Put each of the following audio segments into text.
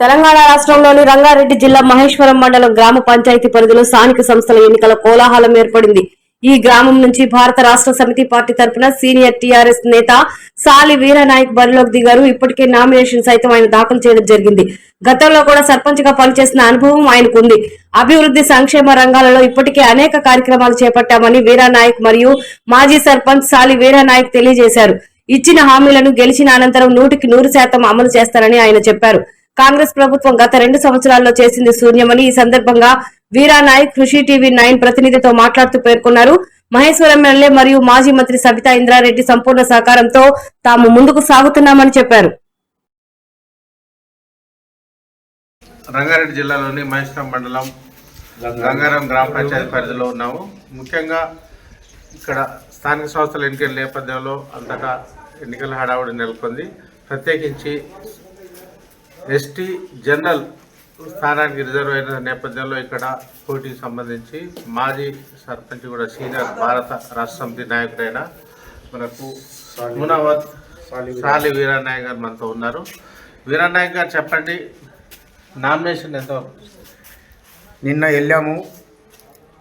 తెలంగాణ రాష్ట్రంలోని రంగారెడ్డి జిల్లా మహేశ్వరం మండలం గ్రామ పంచాయతీ పరిధిలో స్థానిక సంస్థల ఎన్నికల కోలాహలం ఏర్పడింది. ఈ గ్రామం నుంచి భారత రాష్ట్ర సమితి పార్టీ తరపున సీనియర్ టీఆర్ఎస్ నేత సాలి వీరనాయక్ బరిలోకి దిగారు. ఇప్పటికే నామినేషన్ సైతం ఆయన దాఖలు చేయడం జరిగింది. గతంలో కూడా సర్పంచ్గా పనిచేసిన అనుభవం ఆయనకు ఉంది అభివృద్ధి సంక్షేమ రంగాలలో ఇప్పటికే అనేక కార్యక్రమాలు చేపట్టామని వీరానాయక్ మరియు మాజీ సర్పంచ్ సాలి వీరానాయక్ తెలియజేశారు. ఇచ్చిన హామీలను గెలిచిన అనంతరం నూటికి నూరు శాతం అమలు చేస్తారని ఆయన చెప్పారు. కాంగ్రెస్ ప్రభుత్వం గత రెండు సంవత్సరాల్లో చేసింది శూన్యమని ఈ సందర్భంగా వీరానాయక్ కృషి టీవీ నైన్ ప్రతినిధితో మాట్లాడుతూ పేర్కొన్నారు. మహేశ్వరం ఎమ్మెల్యే మరియు మాజీ మంత్రి సబితా ఇంద్రారెడ్డి సంపూర్ణ సహకారంతో తాము ముందుకు సాగుతున్నామని చెప్పారు. రంగారెడ్డి జిల్లాలోని మహేశ్వరం మండలం గంగారం గ్రామ పంచాయతీ పరిధిలో ఉన్నాము. ముఖ్యంగా ఇక్కడ స్థానిక సంస్థల ఎన్నికల నేపథ్యంలో అంతటా ఎన్నికల హడావుడి నెలకొంది. ప్రత్యేకించి ఎస్టీ జనరల్ స్థానానికి రిజర్వ్ అయిన నేపథ్యంలో ఇక్కడ పోటీకి సంబంధించి మాజీ సర్పంచ్ కూడా సీనియర్ భారత రాష్ట్ర సమితి నాయకుడైన మనకు మునావత్ సాలి వీరనాయక్ గారు మనతో ఉన్నారు. వీరనాయక్ గారు చెప్పండి నామినేషన్ ఎంత నిన్న వెళ్ళాము.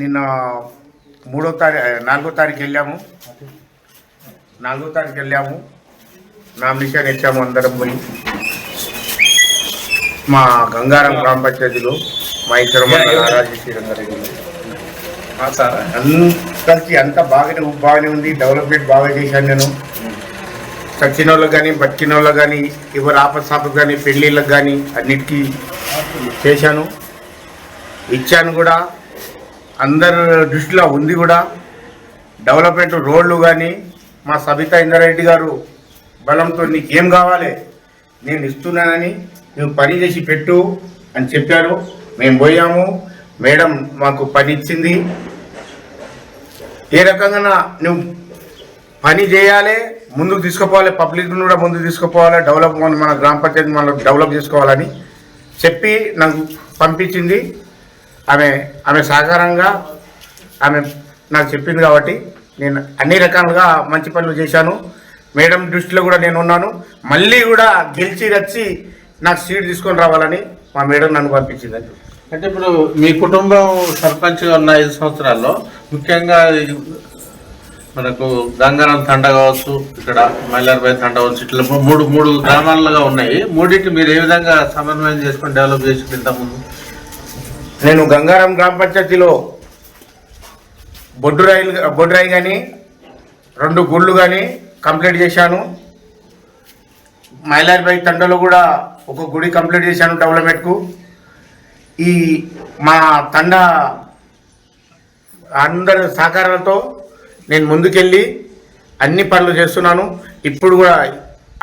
నిన్న మూడో తారీఖు నాలుగో తారీఖు వెళ్ళాము. నాలుగో తారీఖు వెళ్ళాము. నామినేషన్ ఇచ్చాము అందరం పోయి. మా గంగారం గ్రామ పంచాయతీలో మా ఇద్దరు అందరికి అంతా బాగానే బాగానే ఉంది డెవలప్మెంట్ బాగా చేశాను నేను. చచ్చిన వాళ్ళకి కానీ బతికిన వాళ్ళకి కానీ ఎవరు ఆపసాపకు కానీ పెళ్ళిళ్ళకి కానీ అన్నిటికీ చేశాను. ఇచ్చాను కూడా. అందరి దృష్టిలో ఉంది కూడా. డెవలప్మెంట్ రోడ్లు కానీ మా సబితా ఇంద్రారెడ్డి గారు బలంతో నీకు ఏం కావాలి నేను ఇస్తున్నానని నువ్వు పని చేసి పెట్టు అని చెప్పారు. మేము పోయాము. మేడం మాకు పని ఇచ్చింది. ఏ రకంగా నువ్వు పని చేయాలి ముందుకు తీసుకుపోవాలి పబ్లిక్ కూడా ముందుకు తీసుకుపోవాలి డెవలప్ మన- గ్రామ పంచాయతీ మనం డెవలప్ చేసుకోవాలని చెప్పి నాకు పంపించింది. ఆమె ఆమె సహకారంగా ఆమె నాకు చెప్పింది కాబట్టి నేను అన్ని రకాలుగా మంచి పనులు చేశాను. మేడం దృష్టిలో కూడా నేను ఉన్నాను. మళ్ళీ కూడా గెలిచి వచ్చి నాకు సీట్ తీసుకొని రావాలని మా మేడం నన్ను పంపించింది. అంటే ఇప్పుడు మీ కుటుంబం సర్పంచ్ ఉన్న ఐదు సంవత్సరాల్లో ముఖ్యంగా మనకు గంగారం తండ కావచ్చు ఇక్కడ మైలార్బాయి తండ కావచ్చు ఇట్లా మూడు మూడు గ్రామాలుగా ఉన్నాయి. మూడింటి మీరు ఏ విధంగా సమన్వయం చేసుకొని డెవలప్ చేసి ఇంతకుముందు? నేను గంగారం గ్రామ పంచాయతీలో బొడ్డు రైలు బొడ్డు కానీ రెండు గుళ్ళు కానీ కంప్లీట్ చేశాను. మైలార్బాయి తండలో కూడా ఒక గుడి కంప్లీట్ చేశాను డెవలప్మెంట్కు. ఈ మా తండ అందరి సహకారాలతో నేను ముందుకెళ్ళి అన్ని పనులు చేస్తున్నాను. ఇప్పుడు కూడా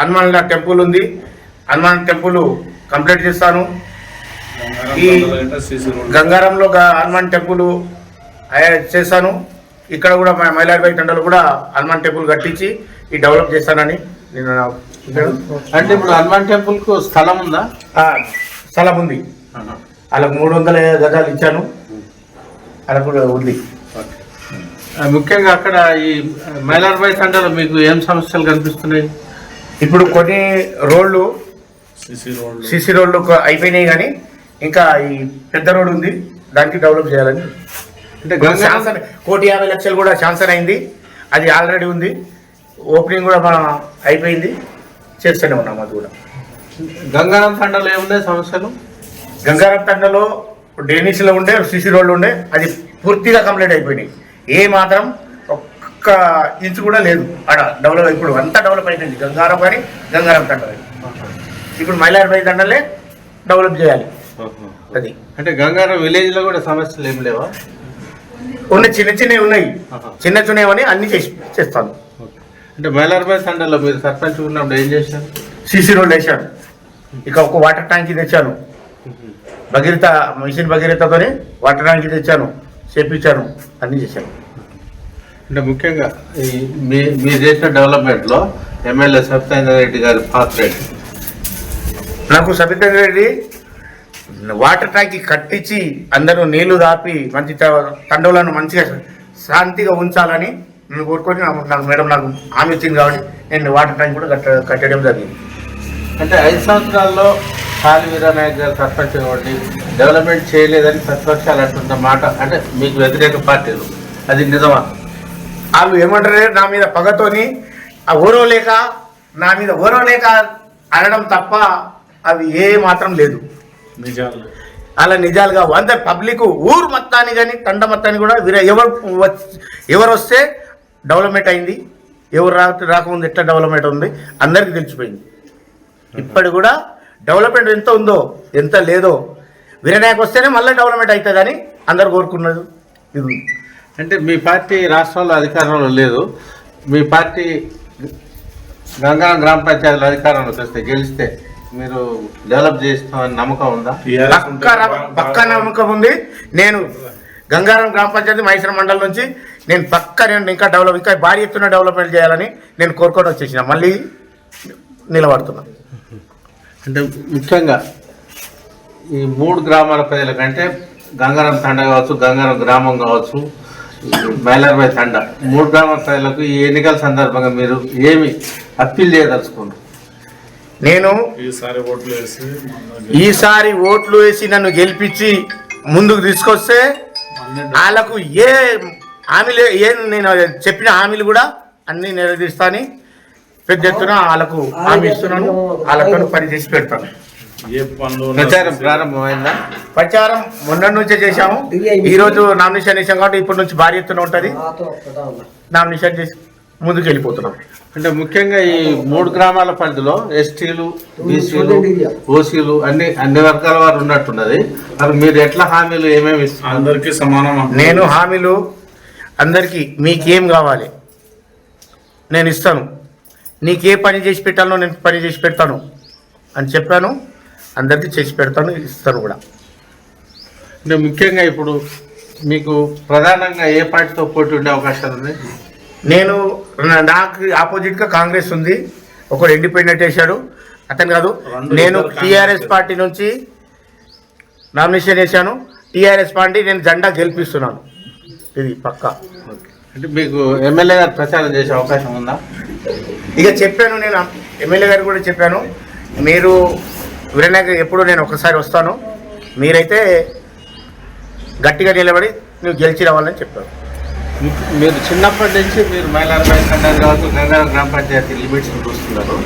హనుమాన్ టెంపుల్ ఉంది. హనుమాన్ టెంపుల్ కంప్లీట్ చేస్తాను. ఈ గంగారంలో హనుమాన్ టెంపుల్ చేశాను ఇక్కడ కూడా మా మైలార్బాయి తండలో కూడా హనుమాన్ టెంపుల్ కట్టించి ఈ డెవలప్ చేస్తానని అంటే ఇప్పుడు హనుమాన్ టెంపుల్కు స్థలం ఉందా? ఆ, స్థలం ఉంది. వాళ్ళకు మూడు వందల గజాలు ఇచ్చాను. అలా కూడా ఉంది. ఆ, ముఖ్యంగా అక్కడ ఈ మైలార్బాయి తండలో మీకు ఏం సమస్యలు కనిపిస్తున్నాయి? ఇప్పుడు కొన్ని రోడ్లు సిసి రోడ్లు. అయిపోయినాయి కానీ ఇంకా ఈ పెద్ద రోడ్ ఉంది. దానికి డెవలప్ చేయాలని. అంటే కోటి యాభై లక్షలు కూడా శాంక్షన్ అయింది. అది ఆల్రెడీ ఉంది. ఓపెనింగ్ కూడా మనం అయిపోయింది. చేస్తూనే ఉన్నాం అది కూడా. గంగారం తండలో ఏమున్నాయి సమస్యలు? గంగారం తండలో డేనిస్లో ఉండే సిసి రోడ్లు ఉండే అది పూర్తిగా కంప్లీట్ అయిపోయినాయి. ఏ మాత్రం ఒక్క ఇంచు కూడా లేదు. ఆడ డెవలప్ ఇప్పుడు అంతా డెవలప్ అయిపోయింది గంగారం కానీ గంగారం తండ ఇప్పుడు మైలార్బాయి తండలే డెవలప్ చేయాలి. అది. అంటే గంగారం విలేజ్లో కూడా సమస్యలు ఏం లేవా? ఉన్న చిన్న చిన్నవి ఉన్నాయి. చిన్న చిన్నవని అన్ని చేసి చేస్తాను. అంటే మైలార్బాయి తండలో మీరు సర్పంచ్ ఉన్నప్పుడు ఏం చేశారు? సీసీ రోడ్ వేసాను ఇక ఒక వాటర్ ట్యాంక్ తెచ్చాను. భగీరథ మిషన్ భగీరథతోనే వాటర్ ట్యాంక్ తెచ్చాను. చేపించాను. అన్ని చేశాను. అంటే ముఖ్యంగా ఈ మీ మీరు చేసిన డెవలప్మెంట్లో ఎమ్మెల్యే సత్యేంద్ర రెడ్డి గారి పాత్ర? నాకు సబితేంద్ర రెడ్డి వాటర్ ట్యాంక్ కట్టించి అందరూ నీళ్ళు దాపి మంచి తండవులను మంచిగా శాంతిగా ఉంచాలని నేను కోరుకొని నాకు మేడం నాకు హామీ ఇచ్చింది కాబట్టి నేను వాటర్ ట్యాంక్ కూడా కట్ట కట్టడం జరిగింది. అంటే ఐదు సంవత్సరాల్లో సాలి వీరనాయక్ గారు సర్పంచ్ ఇవ్వండి డెవలప్మెంట్ చేయలేదని ప్రతిపక్షాలు అంటున్న మాట అంటే మీకు వ్యతిరేక పార్టీలు అది నిజమా? వాళ్ళు ఏమంటారు? నా మీద పగతోని ఆ ఓరో లేక నా మీద ఓరో లేక అనడం తప్ప అవి ఏ మాత్రం లేదు. నిజాలు. అలా నిజాలుగా వంద పబ్లిక్ ఊరు మొత్తాన్ని కానీ తండ మొత్తాన్ని కూడా వీర ఎవరు ఎవరు వస్తే డెవలప్మెంట్ అయింది. ఎవరు రా రాకముందు ఎట్లా డెవలప్మెంట్ ఉంది? అందరికీ తెలిసిపోయింది. ఇప్పటి కూడా డెవలప్మెంట్ ఎంత ఉందో ఎంత లేదో వీరనాయకు వస్తేనే మళ్ళీ డెవలప్మెంట్ అవుతుందని అందరు కోరుకున్నది. ఇది. అంటే మీ పార్టీ రాష్ట్రంలో అధికారంలో లేదు. మీ పార్టీ గంగారం గ్రామ పంచాయతీలో అధికారంలోకి వస్తే గెలిస్తే మీరు డెవలప్ చేస్తామని నమ్మకం ఉందా? పక్క నమ్మకం ఉంది. నేను గంగారం గ్రామ పంచాయతీ మైసూర మండలం నుంచి నేను పక్క నేను ఇంకా డెవలప్ ఇంకా భారీ ఎత్తున డెవలప్మెంట్ చేయాలని నేను కోరుకొని వచ్చేసిన. మళ్ళీ నిలబడుతున్నా. అంటే ముఖ్యంగా ఈ మూడు గ్రామాల ప్రజల కంటే గంగారం తండ కావచ్చు గంగారం గ్రామం కావచ్చు మైలార్బాయ్ తండ మూడు గ్రామాల ప్రజలకు ఈ ఎన్నికల సందర్భంగా మీరు ఏమి అప్పీల్ చేయదలుచుకున్నారు? నేను ఈసారి ఓట్లు వేసి ఈసారి ఓట్లు వేసి నన్ను గెలిపించి ముందుకు తీసుకొస్తే వాళ్ళకు ఏ హామీలు ఏ నేను చెప్పిన హామీలు కూడా అన్ని నెరవేరుస్తాని పెద్ద ఎత్తున వాళ్ళకు హామీ ఇస్తున్నాను. వాళ్ళతో పని చేసి పెడతాను. ప్రచారం ప్రారంభమైందా? ప్రచారం మొన్న నుంచే చేశాము. ఈ రోజు నామినేషన్ వేసాం కాబట్టి ఇప్పటి నుంచి భారీ ఎత్తున ఉంటుంది. నామినేషన్ చేసి ముందుకు వెళ్ళిపోతున్నాం అంటే ముఖ్యంగా ఈ మూడు గ్రామాల పరిధిలో ఎస్టీలు బీసీలు ఓసీలు అన్ని అన్ని వర్గాల వారు ఉన్నట్టున్నది. మరి మీరు ఎట్లా హామీలు ఏమేమి అందరికీ సమానం. నేను హామీలు అందరికీ మీకేం కావాలి? నేను ఇస్తాను. నీకే పని చేసి పెట్టాలో నేను పని చేసి పెడతాను అని చెప్పాను. అందరికీ చేసి పెడతాను ఇస్తాను కూడా. అంటే ముఖ్యంగా ఇప్పుడు మీకు ప్రధానంగా ఏ పార్టీతో పోటీ ఉండే అవకాశాలు ఉన్నాయి? నేను నాకు ఆపోజిట్గా కాంగ్రెస్ ఉంది. ఒకడు ఇండిపెండెంట్ వేశాడు. అతను కాదు నేను టీఆర్ఎస్. పార్టీ నుంచి నామినేషన్ వేశాను. టీఆర్ఎస్ పార్టీ నేను జెండా గెలిపిస్తున్నాను. ఇది పక్కా. అంటే మీకు ఎమ్మెల్యే గారు ప్రచారం చేసే అవకాశం ఉందా? ఇక చెప్పాను నేను ఎమ్మెల్యే గారు కూడా చెప్పాను. మీరు వీరనాయక ఎప్పుడు నేను ఒకసారి వస్తాను. మీరైతే గట్టిగా నిలబడి నువ్వు గెలిచి రావాలని చెప్పాను మీరు చిన్నప్పటి నుంచి మీరు మైలారబాయి ఖండాలు కావచ్చు గంగారం గ్రామ పంచాయతీ లిమిట్స్ చూస్తున్నారు.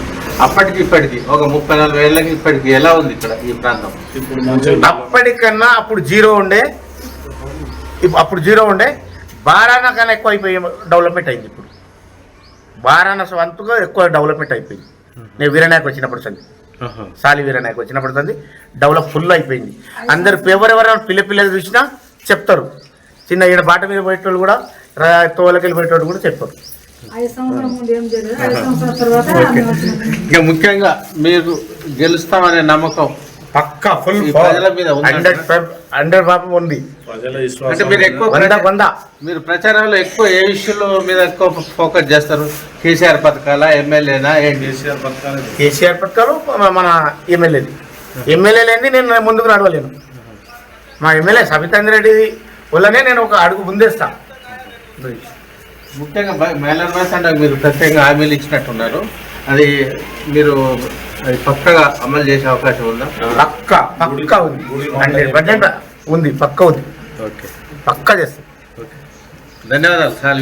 అప్పటికి ఇప్పటికి ఒక ముప్పై నలభై ఏళ్ళకి ఇప్పటికి ఎలా ఉంది ఇక్కడ ఈ ప్రాంతం? అప్పటికన్నా అప్పుడు జీరో ఉండే అప్పుడు జీరో ఉండే. బారానా కన్నా ఎక్కువ అయిపోయి డెవలప్మెంట్ అయింది ఇప్పుడు. బారానా వంతుగా ఎక్కువ డెవలప్మెంట్ అయిపోయింది. నేను వీరనాయక్ వచ్చినప్పుడు సంది సాలి వీరనాయక్ వచ్చినప్పుడు సంది డెవలప్ ఫుల్ అయిపోయింది. అందరు ఎవరెవరైనా పిల్ల పిల్లలు చూసినా చెప్తారు. చిన్న ఈడ బాట మీద పోయేటోళ్ళు కూడా రా- తోలకెళ్ళి పోయేటోళ్ళు కూడా చెప్తారు. ఇక ముఖ్యంగా మీరు గెలుస్తామనే నమ్మకం పక్కా ఫుల్ ఈ ప్రజల మీద ఉందా? హండ్రెడ్ హండ్రెడ్ పాపం ఉంది. ప్రజల అంటే విశ్వాసం మీరు ఎక్కువ వంద ప్రచారం- వంద. మీరు ప్రచారంలో ఎక్కువ ఏ విషయంలో మీద ఎక్కువ ఫోకస్ చేస్తారు? కేసీఆర్ పథకాల ఎమ్మెల్యేనా ఏంటి? కేసీఆర్ పథకాలు. కేసీఆర్ పథకాలు మన- మన ఎమ్మెల్యేది. ఎమ్మెల్యే లేని నేను ముందుకు నడవలేను. మా ఎమ్మెల్యే సబితాంద్ర రెడ్డి వల్లనే నేను ఒక అడుగు ముందేస్తా. ముఖ్యంగా మేలర్ అంటే మీరు ప్రత్యేకంగా హామీలు ఇచ్చినట్టున్నారు. అది మీరు అది పక్కగా అమలు చేసే అవకాశం ఉందా? పక్క పక్క ఉంది. హండ్రెడ్ పర్సెంట్ ఉంది పక్క ఉంది. ఓకే. పక్క చేస్తా. ధన్యవాదాలు సార్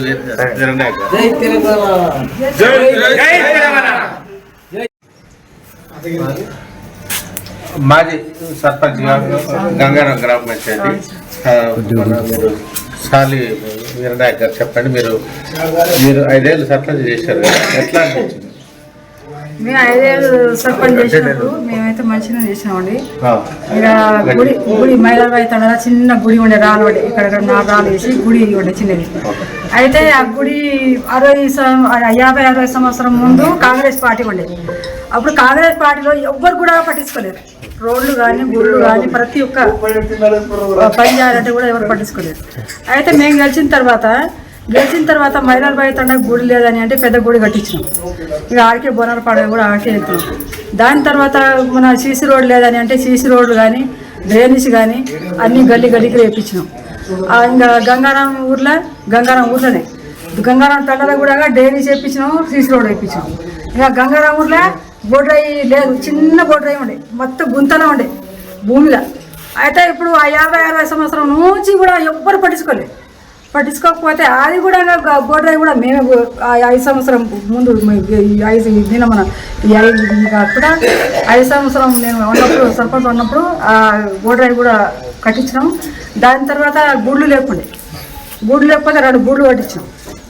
మాజీ సర్పంచ్ గారు గంగారం గ్రామ పంచాయతీ. సాలి వీరనాయక్ గారు చెప్పండి మీరు మీరు ఐదేళ్ళు సర్పంచ్ చేశారు కదా ఎట్లా అనిపించింది? మేము ఐదేళ్ళు సర్పంచ్ చేసినప్పుడు మేమైతే మంచిగా చేసినామండి. ఇక గుడి గుడి తండ చిన్న గుడి ఉండే రాళ్ళు ఉండే. ఇక్కడ నాలుగు రాళ్ళు వేసి గుడి ఉండే చిన్నది. అయితే ఆ గుడి అరవై యాభై అరవై సంవత్సరం ముందు కాంగ్రెస్ పార్టీ ఉండేది అప్పుడు కాంగ్రెస్ పార్టీలో ఎవ్వరు కూడా పట్టించుకోలేదు. రోడ్లు కానీ గుళ్ళు కానీ ప్రతి ఒక్క పని చేయాలంటే కూడా ఎవరు పట్టించుకోలేదు. అయితే మేము గెలిచిన తర్వాత గెలిచిన తర్వాత మైలాబాయి తండ గుడి లేదని అంటే పెద్ద గుడి కట్టించినాం. ఇక ఆడికే బోనాల పండుగ కూడా ఆడికే వెళ్తున్నాం దాని తర్వాత మన సీసీ రోడ్ లేదని అంటే సీసీ రోడ్లు కానీ డ్రైనేజ్ కానీ అన్ని గల్లీ గల్లీకి వేపించినాం. ఇంకా గంగారాం ఊర్లో గంగారాం ఊర్లోనే. గంగారాం తండలో కూడా డ్రైనేజ్ వేయించినాం సీసీ రోడ్ వేయించినాం ఇంకా గంగారాం ఊర్లో బోడ్రాయి లేదు చిన్న బోడ్రాయి ఉండే మొత్తం గుంతలో ఉండే భూమిలో. అయితే ఇప్పుడు ఆ యాభై అరవై సంవత్సరం నుంచి కూడా ఎవ్వరు పట్టించుకోలేదు పట్టించుకోకపోతే అది కూడా బోర్డర్ కూడా మేమే ఆ ఐదు సంవత్సరం ముందు ఈ ఐదు నేను మన ఈ ఐదు కాకుండా ఐదు సంవత్సరం నేను ఉన్నప్పుడు సర్పంచ్ ఉన్నప్పుడు ఆ బోర్డర్ కూడా కట్టించినాం దాని తర్వాత గుళ్ళు లేకుండే. గుళ్ళు లేకపోతే రెండు గుళ్ళు కట్టించాం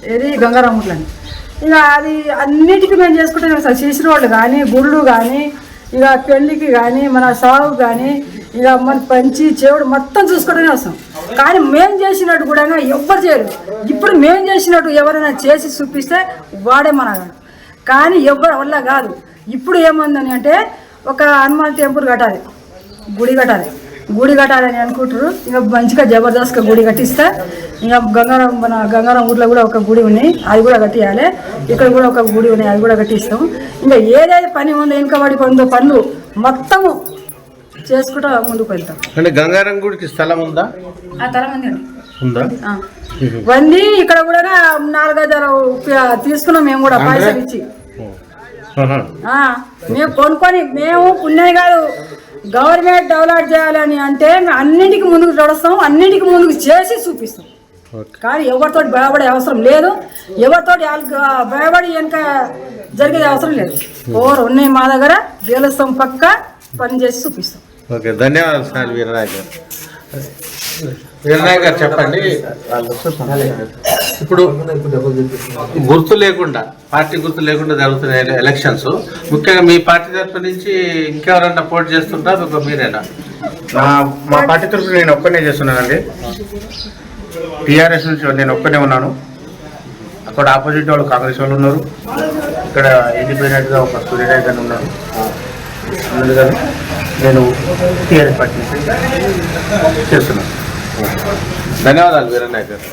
ఏది గంగారాముట్లని ఇక అది అన్నిటికీ మేము చేసుకుంటే సార్ చేసిన వాళ్ళు కానీ గుళ్ళు కానీ ఇక పెళ్ళికి కానీ మన సాగు కానీ ఇక మన పంచి చెవుడు మొత్తం చూసుకోవడమే వస్తాం. కానీ మేం చేసినట్టు కూడా ఎవ్వరు చేయరు. ఇప్పుడు మేం చేసినట్టు ఎవరైనా చేసి చూపిస్తే వాడే మనగాడు కానీ ఎవరి వల్ల కాదు. ఇప్పుడు ఏముందని అంటే ఒక హనుమాన్ టెంపుల్ కట్టాలి. గుడి కట్టాలి. గుడి కట్టాలని అనుకుంటారు ఇక మంచిగా జబర్దస్త్గా గుడి కట్టిస్తే ఇంకా గంగారం మన గంగారం ఊర్లో కూడా ఒక గుడి ఉన్నాయి అది కూడా కట్టియాలి. ఇక్కడ కూడా ఒక గుడి ఉన్నాయి అది కూడా కట్టిస్తాం. ఇంకా ఏదైతే పని ఉందో ఇంకా వాడికి ఉందో పనులు మొత్తము చేసుకుంటూ ముందుకు వెళ్తాం. అంటే గంగారం గుడికి స్థలం ఉందా? ఆ తల మంది అండి ఉందా? ఆ. వంది ఇక్కడ కూడా నాలుగైదు తీసుకున్నాం మేము కూడా పైసలు ఇచ్చి. మేము కొనుక్కొని మేము పుణ్యం కాదు. గవర్నమెంట్ డెవలప్ చేయాలని అంటే మేము అన్నింటికి ముందుకు నడుస్తాం అన్నింటికి ముందుకు చేసి చూపిస్తాం. ఓకే. కానీ ఎవరితోటి భయపడే అవసరం లేదు. ఎవరితోటి వాళ్ళకి భయపడి వెనక జరిగేది అవసరం లేదు. ఓరు ఉన్నాయి మా దగ్గర గెలుస్తాం పక్క పని చేసి చూపిస్తాం. ఓకే ధన్యవాదాలు సార్ గారు వీరనాయక్ గారు చెప్పండి. ఇప్పుడు గుర్తు లేకుండా పార్టీ గుర్తు లేకుండా జరుగుతున్న ఎలక్షన్స్ ముఖ్యంగా మీ పార్టీ తరఫు నుంచి ఇంకెవరన్నా పోటీ చేస్తుంటారు? ఒక మీరేనా? మా పార్టీ తరఫు నేను ఒక్కనే చేస్తున్నానండి. టీఆర్ఎస్ నుంచి నేను ఒక్కనే ఉన్నాను. అక్కడ ఆపోజిట్ వాళ్ళు కాంగ్రెస్ వాళ్ళు ఉన్నారు. ఇక్కడ ఇండిపెండెంట్గా ఒక సూర్యనాయక్ గారు ఉన్నారు. అందుకని నేను టీఆర్ఎస్ పార్టీ చేస్తున్నాను. ధన్యవాదాలు వీరనాయక్ గారు